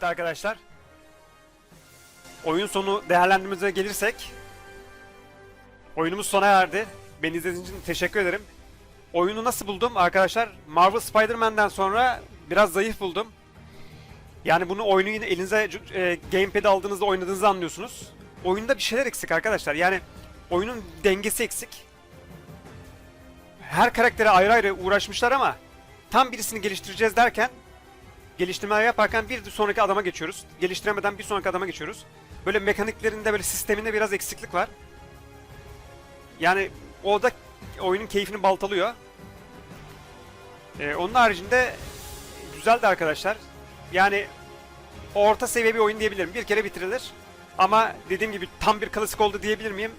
Evet arkadaşlar. Oyun sonu değerlendirmemize gelirsek. Oyunumuz sona erdi. Beni izlediğiniz için teşekkür ederim. Oyunu nasıl buldum arkadaşlar? Marvel Spider-Man'den sonra biraz zayıf buldum. Yani bunu oyunu yine elinize e, gamepad aldığınızda oynadığınızı anlıyorsunuz. Oyunda bir şeyler eksik arkadaşlar. Yani oyunun dengesi eksik. Her karaktere ayrı ayrı uğraşmışlar ama tam birisini geliştireceğiz derken geliştirmeler yaparken bir sonraki adama geçiyoruz. Geliştiremeden bir sonraki adama geçiyoruz. Böyle mekaniklerinde böyle sisteminde biraz eksiklik var. Yani o da oyunun keyfini baltalıyor. Ee, onun haricinde güzeldi arkadaşlar. Yani orta seviye bir oyun diyebilirim. Bir kere bitirilir. Ama dediğim gibi tam bir klasik oldu diyebilir miyim?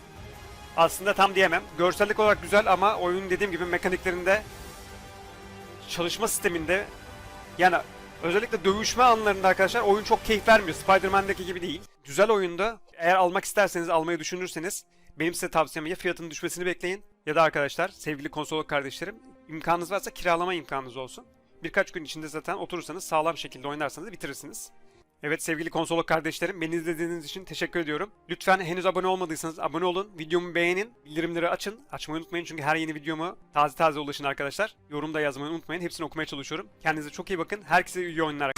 Aslında tam diyemem. Görsellik olarak güzel ama oyunun dediğim gibi mekaniklerinde çalışma sisteminde yani özellikle dövüşme anlarında arkadaşlar oyun çok keyif vermiyor. Spider-Man'deki gibi değil. Güzel oyunda. Eğer almak isterseniz, almayı düşünürseniz benim size tavsiyem ya fiyatının düşmesini bekleyin ya da arkadaşlar sevgili konsolog kardeşlerim imkanınız varsa kiralama imkanınız olsun. Birkaç gün içinde zaten oturursanız sağlam şekilde oynarsanız bitirirsiniz. Evet sevgili konsolog kardeşlerim beni izlediğiniz için teşekkür ediyorum. Lütfen henüz abone olmadıysanız abone olun. Videomu beğenin. Bildirimleri açın. Açmayı unutmayın çünkü her yeni videomu taze taze ulaşın arkadaşlar. Yorumda yazmayı unutmayın. Hepsini okumaya çalışıyorum. Kendinize çok iyi bakın. Herkese iyi oyunlar